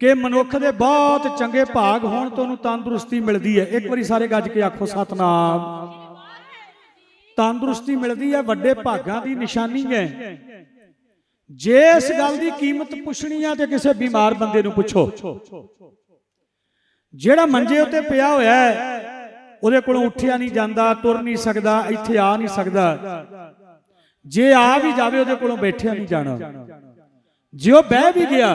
ਕਿ ਮਨੁੱਖ ਦੇ ਬਹੁਤ ਚੰਗੇ ਭਾਗ ਹੋਣ ਤੋਂ ਉਹਨੂੰ ਤੰਦਰੁਸਤੀ ਮਿਲਦੀ ਹੈ। ਇੱਕ ਵਾਰੀ ਸਾਰੇ ਗੱਜ ਕੇ ਆਖੋ, ਸਤਨਾਮ। ਤੰਦਰੁਸਤੀ ਮਿਲਦੀ ਹੈ, ਵੱਡੇ ਭਾਗਾਂ ਦੀ ਨਿਸ਼ਾਨੀ ਹੈ। ਜੇ ਇਸ ਗੱਲ ਦੀ ਕੀਮਤ ਪੁੱਛਣੀ ਆ ਤੇ ਕਿਸੇ ਬਿਮਾਰ ਬੰਦੇ ਨੂੰ ਪੁੱਛੋ। ਜਿਹੜਾ ਮੰਜੇ ਉੱਤੇ ਪਿਆ ਹੋਇਆ ਹੈ, ਉਹਦੇ ਕੋਲੋਂ ਉੱਠਿਆ ਨਹੀਂ ਜਾਂਦਾ, ਤੁਰ ਨਹੀਂ ਸਕਦਾ, ਇੱਥੇ ਆ ਨਹੀਂ ਸਕਦਾ। ਜੇ ਆ ਵੀ ਜਾਵੇ, ਉਹਦੇ ਕੋਲੋਂ ਬੈਠਿਆ ਨਹੀਂ ਜਾਣਾ। ਜੇ ਉਹ ਬਹਿ ਵੀ ਗਿਆ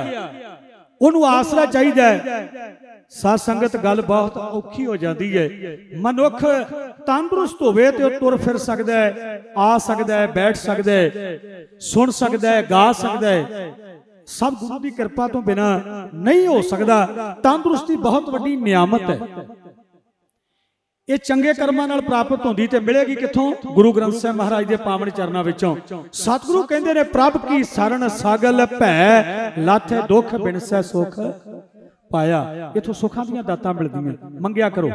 ਉਹਨੂੰ ਆਸਰਾ ਚਾਹੀਦਾ ਹੈ। ਸਾਧ ਸੰਗਤ ਗੱਲ ਬਹੁਤ ਔਖੀ ਹੋ ਜਾਂਦੀ ਹੈ। ਮਨੁੱਖ ਤੰਦਰੁਸਤ ਹੋਵੇ ਤੇ ਉਹ ਤੁਰ ਫਿਰ ਸਕਦਾ ਹੈ, ਆ ਸਕਦਾ ਹੈ, ਬੈਠ ਸਕਦਾ ਹੈ, ਸੁਣ ਸਕਦਾ ਹੈ, ਗਾ ਸਕਦਾ ਹੈ। ਸਭ ਗੁਰੂ ਦੀ ਕਿਰਪਾ ਤੋਂ ਬਿਨਾ ਨਹੀਂ ਹੋ ਸਕਦਾ। ਤੰਦਰੁਸਤੀ ਬਹੁਤ ਵੱਡੀ ਨਿਆਮਤ ਹੈ। ਇਹ ਚੰਗੇ ਕਰਮਾਂ ਨਾਲ ਪ੍ਰਾਪਤ ਹੁੰਦੀ ਤੇ ਮਿਲੇਗੀ ਕਿੱਥੋਂ? ਗੁਰੂ ਗ੍ਰੰਥ ਸਾਹਿਬ ਮਹਾਰਾਜ ਦੇ ਪਾਵਨ ਚਰਨਾਂ ਵਿੱਚੋਂ। ਸਤਿਗੁਰੂ ਕਹਿੰਦੇ ਨੇ, ਪ੍ਰਭ ਕੀ ਸਰਣ ਸਾਗਲ ਭੈ, ਲਾਥੇ ਦੁੱਖ ਬਿਨਸੈ ਸੁਖ। ਪਾਇਆ, ਇਥੋਂ ਸੁੱਖਾਂ ਦੀਆਂ ਦਾਤਾਂ ਮਿਲਦੀਆਂ। ਮੰਗਿਆ ਕਰੋ।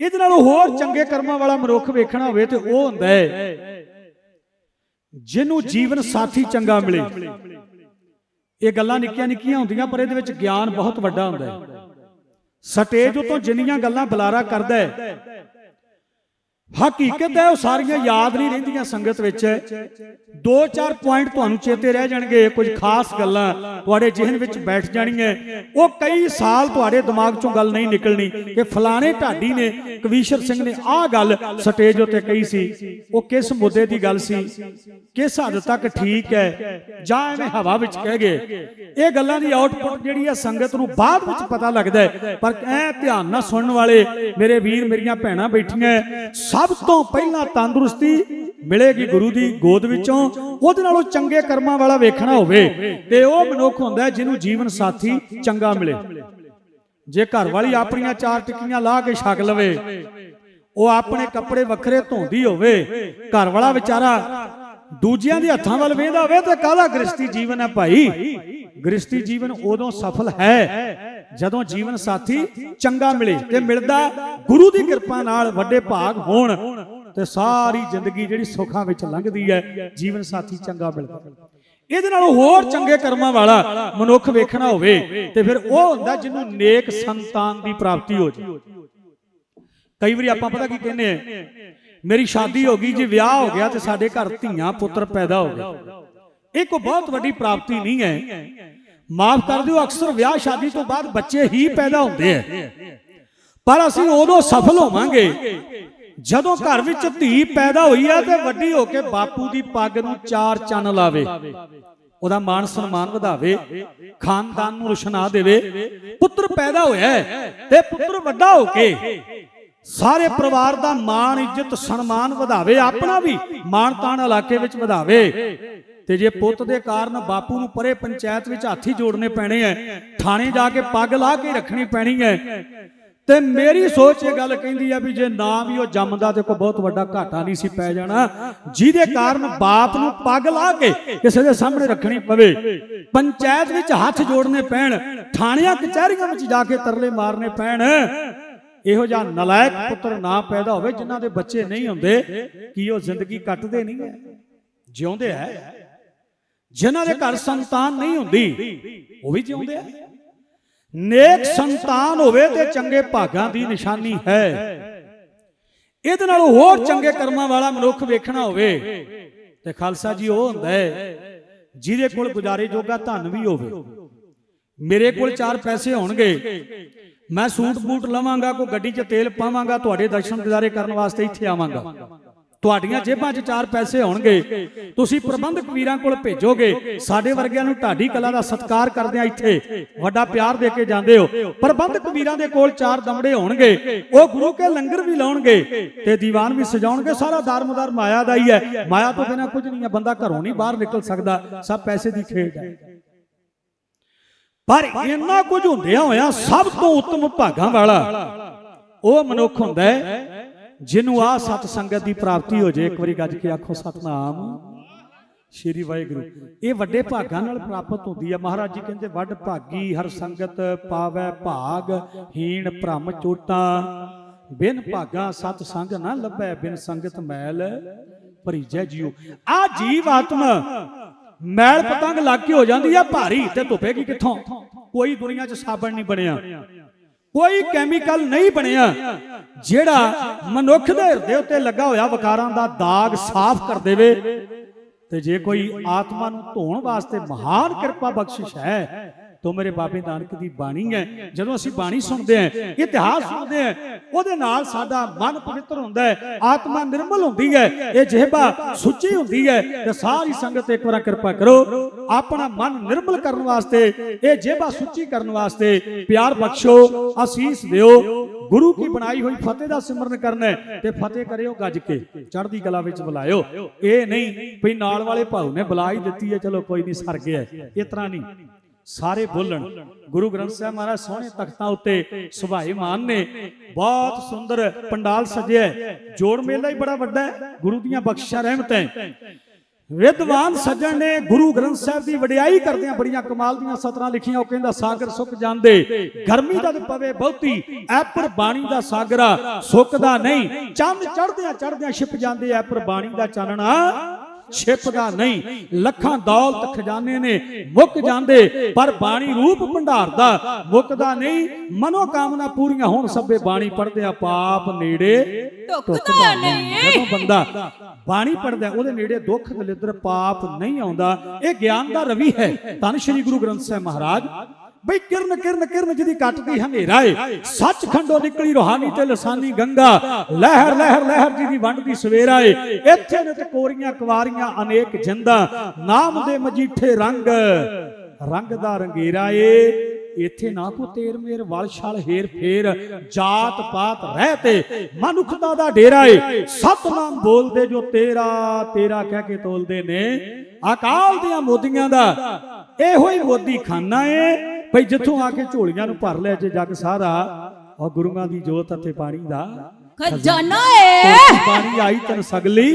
ਇਹਦੇ ਨਾਲੋਂ ਹੋਰ ਚੰਗੇ ਕਰਮਾਂ ਵਾਲਾ ਮਨੁੱਖ ਵੇਖਣਾ ਹੋਵੇ ਤੇ ਉਹ ਹੁੰਦਾ ਹੈ, ਜਿਹਨੂੰ ਜੀਵਨ ਸਾਥੀ ਚੰਗਾ ਮਿਲੇ। ਇਹ ਗੱਲਾਂ ਨਿੱਕੀਆਂ ਨਿੱਕੀਆਂ ਹੁੰਦੀਆਂ, ਪਰ ਇਹਦੇ ਵਿੱਚ ਗਿਆਨ ਬਹੁਤ ਵੱਡਾ ਹੁੰਦਾ ਹੈ। ਸਟੇਜ ਉਤੋਂ ਜਿੰਨੀਆਂ ਗੱਲਾਂ ਬੁਲਾਰਾ ਕਰਦਾ ਹੈ ਹਕੀਕਤ ਹੈ, ਉਹ ਸਾਰੀਆਂ ਯਾਦ ਨਹੀਂ ਰਹਿੰਦੀਆਂ ਸੰਗਤ ਵਿੱਚ। ਦੋ ਚਾਰ ਪੁਆਇੰਟ ਤੁਹਾਨੂੰ ਚੇਤੇ ਰਹਿ ਜਾਣਗੇ, ਕੁਝ ਖਾਸ ਗੱਲਾਂ ਤੁਹਾਡੇ ਜ਼ਿਹਨ ਵਿੱਚ ਬੈਠ ਜਾਣੀਆਂ। ਉਹ ਕਈ ਸਾਲ ਤੁਹਾਡੇ ਦਿਮਾਗ ਚੋਂ ਗੱਲ ਨਹੀਂ ਨਿਕਲਣੀ ਕਿ ਫਲਾਣੇ ਢਾਡੀ ਨੇ, ਕਵੀਸ਼ਰ ਸਿੰਘ ਨੇ ਆਹ ਗੱਲ ਸਟੇਜ ਉੱਤੇ ਕਹੀ ਸੀ। ਉਹ ਕਿਸ ਮੁੱਦੇ ਦੀ ਗੱਲ ਸੀ? ਕਿਸ ਹੱਦ ਤੱਕ ਠੀਕ ਹੈ? ਜਾਂ ਐਵੇਂ ਹਵਾ ਵਿੱਚ ਕਹਿ ਗਏ? ਇਹ ਗੱਲਾਂ ਦੀ ਆਊਟਪੁੱਟ ਜਿਹੜੀ ਹੈ ਸੰਗਤ ਨੂੰ ਬਾਅਦ ਵਿੱਚ ਪਤਾ ਲੱਗਦਾ ਹੈ। ਪਰ ਐ ਧਿਆਨ ਨਾਲ ਸੁਣਨ ਵਾਲੇ ਮੇਰੇ ਵੀਰ, ਮੇਰੀਆਂ ਭੈਣਾਂ ਬੈਠੀਆਂ ਸਭ ਤੋਂ ਪਹਿਲਾਂ ਤੰਦਰੁਸਤੀ ਮਿਲੇਗੀ ਗੁਰੂ ਦੀ ਗੋਦ ਵਿੱਚੋਂ, ਉਹਦੇ ਨਾਲੋਂ ਚੰਗੇ ਕਰਮਾਂ ਵਾਲਾ ਵੇਖਣਾ ਹੋਵੇ ਤੇ ਉਹ ਮਨੁੱਖ ਹੁੰਦਾ ਜਿਹਨੂੰ ਜੀਵਨ ਸਾਥੀ ਚੰਗਾ ਮਿਲੇ। ਜੇ ਘਰ ਵਾਲੀ ਆਪਣੀਆਂ ਚਾਰ ਟਿੱਕੀਆਂ ਲਾ ਕੇ ਛਕ ਲਵੇ, ਉਹ ਆਪਣੇ ਕੱਪੜੇ ਵੱਖਰੇ ਧੋਂਦੀ ਹੋਵੇ, ਘਰ ਵਾਲਾ ਵਿਚਾਰਾ ਦੂਜਿਆਂ ਦੇ ਹੱਥਾਂ ਵੱਲ ਵੇਂਦਾ ਹੋਵੇ, ਤੇ ਕਾਹਦਾ ਗ੍ਰਸਤੀ ਜੀਵਨ ਹੈ ਭਾਈ? ਗ੍ਰਸਤੀ ਜੀਵਨ ਉਦੋਂ ਸਫਲ ਹੈ ਜਦੋਂ ਜੀਵਨ ਸਾਥੀ ਚੰਗਾ ਮਿਲੇ ਤੇ ਮਿਲਦਾ, ਗੁਰੂ ਦੀ ਕਿਰਪਾ ਨਾਲ ਵੱਡੇ ਭਾਗ ਹੋਣ ਤੇ ਸਾਰੀ ਜ਼ਿੰਦਗੀ ਜਿਹੜੀ ਸੁੱਖਾਂ ਵਿੱਚ ਲੰਘਦੀ ਹੈ, ਜੀਵਨ ਸਾਥੀ ਚੰਗਾ ਮਿਲਦਾ। ਇਹਦੇ ਨਾਲੋਂ ਹੋਰ ਚੰਗੇ ਕਰਮਾਂ ਵਾਲਾ ਮਨੁੱਖ ਵੇਖਣਾ ਹੋਵੇ ਤੇ ਫਿਰ ਉਹ ਹੁੰਦਾ ਜਿਹਨੂੰ ਨੇਕ ਸੰਤਾਨ ਦੀ ਪ੍ਰਾਪਤੀ ਹੋ ਜਾਵੇ ਕਈ ਵਾਰੀ ਆਪਾਂ ਪਤਾ ਕੀ ਕਹਿੰਦੇ ਆ, ਮੇਰੀ ਸ਼ਾਦੀ ਹੋ ਗਈ ਜੀ, ਵਿਆਹ ਹੋ ਗਿਆ ਤੇ ਸਾਡੇ ਘਰ ਧੀਆਂ ਪੁੱਤਰ ਪੈਦਾ ਹੋ ਗਏ। ਇਹ ਕੋਈ ਬਹੁਤ ਵੱਡੀ ਪ੍ਰਾਪਤੀ ਨਹੀਂ ਹੈ। ਮਾਫ ਕਰ ਦਿਓ, ਅਕਸਰ ਵਿਆਹ ਸ਼ਾਦੀ ਤੋਂ ਬਾਅਦ ਬੱਚੇ ਹੀ ਪੈਦਾ ਹੁੰਦੇ ਆ। ਪਰ ਅਸੀਂ ਉਦੋਂ ਸਫਲ ਹੋਵਾਂਗੇ। ਜਦੋਂ ਘਰ ਵਿੱਚ ਧੀ ਪੈਦਾ ਹੋਈ ਹੈ ਤੇ ਵੱਡੀ ਹੋ ਕੇ ਬਾਪੂ ਦੀ ਪੱਗ ਨੂੰ ਚਾਰ ਚੰਨ ਲਾਵੇ। ਉਹਦਾ ਮਾਣ ਸਨਮਾਨ ਵਧਾਵੇ, ਖਾਨਦਾਨ ਨੂੰ ਰੁਸ਼ਨਾ ਦੇਵੇ। ਪੁੱਤਰ ਪੈਦਾ ਹੋਇਆ ਤੇ ਪੁੱਤਰ ਵੱਡਾ ਹੋ ਕੇ ਸਾਰੇ ਪਰਿਵਾਰ ਦਾ ਮਾਣ, ਇੱਜ਼ਤ, ਸਨਮਾਨ ਵਧਾਵੇ। ਆਪਣਾ ਵੀ ਮਾਣ ਤਾਣ ਇਲਾਕੇ ਵਿੱਚ ਵਧਾਵੇ। ਤੇ ਜੇ ਪੁੱਤ ਦੇ ਕਾਰਨ ਬਾਪੂ ਨੂੰ ਪਰੇ ਪੰਚਾਇਤ ਵਿੱਚ ਹਾਥੀ ਜੋੜਨੇ ਪੈਣੇ ਐ ਥਾਣੇ ਜਾ ਕੇ ਪੱਗ ਲਾ ਕੇ ਰੱਖਣੀ ਪੈਣੀ ਐ। ਤੇ ਮੇਰੀ ਸੋਚ ਇਹ ਗੱਲ ਕਹਿੰਦੀ ਆ ਵੀ ਜੇ ਨਾ ਵੀ ਉਹ ਜੰਮਦਾ ਤੇ ਕੋਈ ਬਹੁਤ ਵੱਡਾ ਘਾਟਾ ਨਹੀਂ ਸੀ ਪੈ ਜਾਣਾ। ਜਿਹਦੇ ਕਾਰਨ ਬਾਪ ਨੂੰ ਪੱਗ ਲਾ ਕੇ ਕਿਸੇ ਦੇ ਸਾਹਮਣੇ ਰੱਖਣੀ ਪਵੇ। ਪੰਚਾਇਤ ਵਿੱਚ ਹੱਥ ਜੋੜਨੇ ਪੈਣ। ਥਾਣਿਆਂ ਕਚਹਿਰੀਆਂ ਵਿੱਚ ਜਾ ਕੇ ਤਰਲੇ ਮਾਰਨੇ ਪੈਣ। ਇਹੋ ਜਿਹਾ ਨਲਾਇਕ ਪੁੱਤਰ ਨਾ ਪੈਦਾ ਹੋਵੇ ਜਿਨ੍ਹਾਂ ਦੇ ਬੱਚੇ ਨਹੀਂ ਹੁੰਦੇ ਕੀ ਉਹ ਜ਼ਿੰਦਗੀ ਕੱਟਦੇ ਨਹੀਂ ਹੈ ਜਿਉਂਦੇ ਹੈ ਜਿਨ੍ਹਾਂ ਦੇ ਘਰ ਸੰਤਾਨ ਨਹੀਂ ਹੁੰਦੀ ਉਹ ਵੀ ਜਿਉਂਦੇ ਆ। ਨੇਕ ਸੰਤਾਨ ਹੋਵੇ ਤੇ ਚੰਗੇ ਭਾਗਾਂ ਦੀ ਨਿਸ਼ਾਨੀ ਹੈ। ਇਹਦੇ ਨਾਲ ਹੋਰ ਚੰਗੇ ਕਰਮਾਂ ਵਾਲਾ ਮਨੁੱਖ ਵੇਖਣਾ ਹੋਵੇ। ਤੇ ਖਾਲਸਾ ਜੀ ਉਹ ਹੁੰਦਾ ਹੈ ਜਿਹਦੇ ਕੋਲ ਗੁਜ਼ਾਰੇ ਜੋਗਾ ਧਨ ਵੀ ਹੋਵੇ। ਮੇਰੇ ਕੋਲ ਚਾਰ ਪੈਸੇ ਹੋਣਗੇ। ਮੈਂ ਸੂਟ ਬੂਟ ਲਵਾਂਗਾ ਕੋਈ ਗੱਡੀ 'ਚ ਤੇਲ ਪਾਵਾਂਗਾ ਤੁਹਾਡੇ ਦਰਸ਼ਨ ਦਿਦਾਰੇ ਕਰਨ ਵਾਸਤੇ ਇੱਥੇ ਆਵਾਂਗਾ। ਤੁਹਾਡੀਆਂ ਜੇਬਾਂ 'ਚ ਚਾਰ ਪੈਸੇ ਹੋਣਗੇ ਤੁਸੀਂ ਪ੍ਰਬੰਧਕ ਵੀਰਾਂ ਕੋਲ ਭੇਜੋਗੇ। ਸਾਡੇ ਵਰਗਿਆਂ ਨੂੰ ਢਾਡੀ ਕਲਾ ਦਾ ਸਤਿਕਾਰ ਕਰਦੇ ਆ ਇੱਥੇ ਵੱਡਾ ਪਿਆਰ ਦੇ ਕੇ ਜਾਂਦੇ ਹੋ। ਪ੍ਰਬੰਧਕ ਵੀਰਾਂ ਦੇ ਕੋਲ ਚਾਰ ਦਮੜੇ ਹੋਣਗੇ ਉਹ ਗੁਰੂ ਕੇ ਲੰਗਰ ਵੀ ਲਾਉਣਗੇ ਤੇ ਦੀਵਾਨ ਵੀ ਸਜਾਉਣਗੇ। ਸਾਰਾ ਦਾਰਮਦਾਰ ਮਾਇਆ ਦਾ ਹੀ ਹੈ। ਮਾਇਆ ਤੋਂ ਬਿਨਾ ਕੁਝ ਨਹੀਂ ਹੈ। ਬੰਦਾ ਘਰੋਂ ਨਹੀਂ ਬਾਹਰ ਨਿਕਲ ਸਕਦਾ। ਸਭ ਪੈਸੇ ਦੀ ਖੇਡ ਹੈ। ਪਰ ਇੰਨਾ ਕੁਝ ਹੁੰਦਿਆਂ ਹੋਇਆਂ ਸਭ ਤੋਂ ਉੱਤਮ ਭਾਗਾਂ ਵਾਲਾ ਉਹ ਮਨੁੱਖ ਹੁੰਦਾ ਹੈ ਜਿਹਨੂੰ ਆ ਸਤ ਸੰਗਤ ਦੀ ਪ੍ਰਾਪਤੀ ਹੋ ਜੇ ਇੱਕ ਵਾਰੀ ਗੱਜ ਕੇ ਆਖੋ, ਸਤਨਾਮ। ਸ਼੍ਰੀ ਵਾਹਿਗੁਰੂ। ਇਹ ਵੱਡੇ ਭਾਗਾਂ ਨਾਲ ਪ੍ਰਾਪਤ ਹੁੰਦੀ ਹੈ ਮਹਾਰਾਜ ਜੀ ਕਹਿੰਦੇ, ਵੱਡ ਭਾਗੀ ਹਰ ਸੰਗਤ ਪਾਵੈ ਭਾਗ, ਹੀਣ ਭ੍ਰਮ ਚੋਟਾਂ। ਬਿਨ ਭਾਗਾ ਸਤ ਸੰਗ ਨਾ ਲੱਭੈ, ਬਿਨ ਸੰਗਤ ਮੈਲ ਭਰੀਜੈ ਜੀਉ। ਆ ਜੀਵ ਆਤਮਾ ਮੈਲ ਪਤੰਗ ਲੱਗ ਕੇ ਹੋ ਜਾਂਦੀ ਆ, ਭਾਰੀ ਤੇ ਧੁੱਪੇਗੀ ਕਿੱਥੋਂ? ਕੋਈ ਦੁਨੀਆ 'ਚ ਸਾਬਣ ਨਹੀਂ ਬਣਿਆ। ਕੋਈ ਕੈਮੀਕਲ ਨਹੀਂ ਬਣਿਆ, ਜਿਹੜਾ ਮਨੁੱਖ ਦੇ ਹਿਰਦੇ ਉੱਤੇ ਲੱਗਾ ਹੋਇਆ ਵਿਕਾਰਾਂ ਦਾ ਦਾਗ ਸਾਫ਼ ਕਰ ਦੇਵੇ। ਤੇ ਜੇ ਕੋਈ ਆਤਮਾ ਨੂੰ ਧੋਣ ਵਾਸਤੇ ਮਹਾਨ ਕਿਰਪਾ ਬਖਸ਼ਿਸ਼ ਹੈ ਤੋ ਮੇਰੇ ਬਾਬੇ ਨਾਨਕ ਦੀ ਬਾਣੀ ਹੈ। ਜਦੋਂ ਅਸੀਂ ਬਾਣੀ ਸੁਣਦੇ ਹਾਂ ਇਤਿਹਾਸ ਸੁਣਦੇ ਹਾਂ ਉਹਦੇ ਨਾਲ ਸਾਡਾ ਮਨ ਪਵਿੱਤਰ ਹੁੰਦਾ ਹੈ ਆਤਮਾ ਨਿਰਮਲ ਹੁੰਦੀ ਹੈ। ਇਹ ਜਿਹਬਾ ਸੁੱਚੀ ਹੁੰਦੀ ਹੈ। ਤੇ ਸਾਰੀ ਸੰਗਤ ਇੱਕ ਵਾਰ ਕਿਰਪਾ ਕਰੋ ਆਪਣਾ ਮਨ ਨਿਰਮਲ ਕਰਨ ਵਾਸਤੇ ਇਹ ਜਿਹਬਾ ਸੁੱਚੀ ਕਰਨ ਵਾਸਤੇ ਪਿਆਰ ਬਖਸ਼ੋ ਅਸੀਸ ਦਿਓ। ਗੁਰੂ ਕੀ ਬਣਾਈ ਹੋਈ ਫਤਿਹ ਦਾ ਸਿਮਰਨ ਕਰਨਾ ਤੇ ਫਤਿਹ ਕਰਿਓ ਗੱਜ ਕੇ ਚੜ੍ਹਦੀ ਕਲਾ ਵਿੱਚ ਬੁਲਾਇਓ। ਇਹ ਨਹੀਂ ਵੀ ਨਾਲ ਵਾਲੇ ਭਾਉ ਨੇ ਬੁਲਾ ਹੀ ਦਿੱਤੀ ਹੈ ਚਲੋ ਕੋਈ ਨਹੀਂ ਸਰ ਗਿਆ ਇਸ ਤਰ੍ਹਾਂ ਨਹੀਂ। ਸਾਰੇ ਬੋਲਣ। ਗੁਰੂ ਗ੍ਰੰਥ ਸਾਹਿਬ ਮਹਾਰਾਜ ਸੋਹਣੇ ਤਖਤਾਂ ਉੱਤੇ ਸੁਭਾਈਮਾਨ ਨੇ ਬਹੁਤ ਸੁੰਦਰ ਪੰਡਾਲ ਸਜਿਆ ਜੋੜ ਮੇਲਾ ਹੀ ਬੜਾ ਵੱਡਾ ਹੈ। ਗੁਰੂ ਦੀਆਂ ਬਖਸ਼ਿਸ਼ਾਂ ਰਹਿਮਤਾਂ ਵਿਦਵਾਨ ਸੱਜਣ ਨੇ ਗੁਰੂ ਗ੍ਰੰਥ ਸਾਹਿਬ ਦੀ ਵਡਿਆਈ ਕਰਦਿਆਂ ਬੜੀਆਂ ਕਮਾਲ ਦੀਆਂ ਸਤਰਾਂ ਲਿਖੀਆਂ। ਉਹ ਕਹਿੰਦਾ, ਸਾਗਰ ਸੁੱਕ ਜਾਂਦੇ, ਗਰਮੀ ਦਾ ਪਵੇ ਬਹੁਤੀ, ਐਪਰ ਬਾਣੀ ਦਾ ਸਾਗਰਾ ਸੁੱਕਦਾ ਨਹੀਂ। ਚੰਨ ਚੜਦਿਆਂ ਚੜਦਿਆਂ ਛਿਪ ਜਾਂਦੇ, ਐਪਰ ਬਾਣੀ ਦਾ ਚਾਨਣਾ ਛਿਪਦਾ ਨਹੀਂ। ਲੱਖਾਂ ਦੌਲਤ ਖਜ਼ਾਨੇ ਨੇ ਮੁੱਕ ਜਾਂਦੇ ਪਰ ਬਾਣੀ ਰੂਪ ਭੰਡਾਰ ਦਾ ਮੁੱਕਦਾ ਨਹੀਂ ਮਨੋ ਕਾਮਨਾ ਪੂਰੀਆਂ ਹੋਣ ਸਭੇ ਬਾਣੀ ਪੜਦੇ ਆ ਪਾਪ ਨੇੜੇ। ਟੁੱਕਦਾ ਨਹੀਂ। ਜਦੋਂ ਬੰਦਾ ਬਾਣੀ ਪੜਦਾ ਉਹਦੇ ਨੇੜੇ ਦੁੱਖ ਦਲਿੱਦਰ ਪਾਪ ਨਹੀਂ ਆਉਂਦਾ। ਇਹ ਗਿਆਨ ਦਾ ਰਵੀ ਹੈ। ਧੰਨ ਸ਼੍ਰੀ ਗੁਰੂ ਗ੍ਰੰਥ ਸਾਹਿਬ ਮਹਾਰਾਜ। ਬਈ ਕਿਰਨ ਕਿਰਨ ਕਿਰਨ ਜਿਹਦੀ ਕੱਟਦੀ ਹਨੇਰਾ ਏ। ਸੱਚਖੰਡੋਂ ਨਿਕਲੀ ਰੋਹਾਨੀ ਤੇ ਲਸਾਨੀ ਗੰਗਾ। ਲਹਿਰ ਲਹਿਰ ਲਹਿਰ ਜਿਹਦੀ ਵੰਡਦੀ ਸਵੇਰਾ ਏ। ਇੱਥੇ ਨੇ ਤੇ ਕੋਰੀਆਂ ਕੁਵਾਰੀਆਂ ਅਨੇਕ ਜਿੰਦਾ। ਨਾਮ ਦੇ ਮਜੀਠੇ ਰੰਗ। ਰੰਗ ਦਾ ਰੰਗੀਰਾ ਏ। ਇੱਥੇ ਨਾ ਕੋ ਤੇਰ ਮੇਰ, ਵਲ ਛਲ ਹੇਰ ਫੇਰ। ਜਾਤ ਪਾਤ ਰਹਿ ਤੇ ਮਨੁੱਖਤਾ ਦਾ ਡੇਰਾ ਏ। ਸਤਨਾਮ ਬੋਲਦੇ ਜੋ ਤੇਰਾ ਤੇਰਾ ਕਹਿ ਕੇ ਤੋਲਦੇ ਨੇ। ਅਕਾਲ ਦੀਆਂ ਮੋਦੀਆਂ ਦਾ। ਇਹੋ ਹੀ ਮੋਦੀ ਖਾਨਾ ਏ। ਭਈ ਜਿੱਥੋਂ ਆ ਕੇ ਝੋਲੀਆਂ ਨੂੰ ਭਰ ਲਿਆ ਜੇ ਜੱਗ ਸਾਰਾ ਉਹ ਗੁਰੂਆਂ ਦੀ ਜੋਤ ਅਤੇ ਪਾਣੀ ਦਾ ਖਜ਼ਾਨਾ ਏ। ਪਾਣੀ ਆਈ ਤਨ ਸਗਲੀ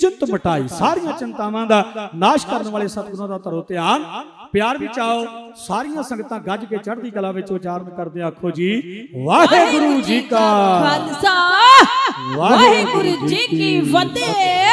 ਚਿੰਤ ਮਟਾਈ। ਸਾਰੀਆਂ ਚਿੰਤਾਵਾਂ ਦਾ ਨਾਸ਼ ਕਰਨ ਵਾਲੇ ਸਤਿਗੁਰਾਂ ਦਾ ਧਰੋ ਧਿਆਨ। ਪਿਆਰ ਵਿੱਚ ਆਓ ਸਾਰੀਆਂ ਸੰਗਤਾਂ ਗੱਜ ਕੇ ਚੜ੍ਹਦੀ ਕਲਾ ਵਿੱਚ ਉਚਾਰਨ ਕਰਦੇ ਆਖੋ ਜੀ ਵਾਹਿਗੁਰੂ ਜੀ ਕਾ ਖਾਲਸਾ। ਵਾਹਿਗੁਰੂ ਜੀ ਕੀ ਫਤਿਹ।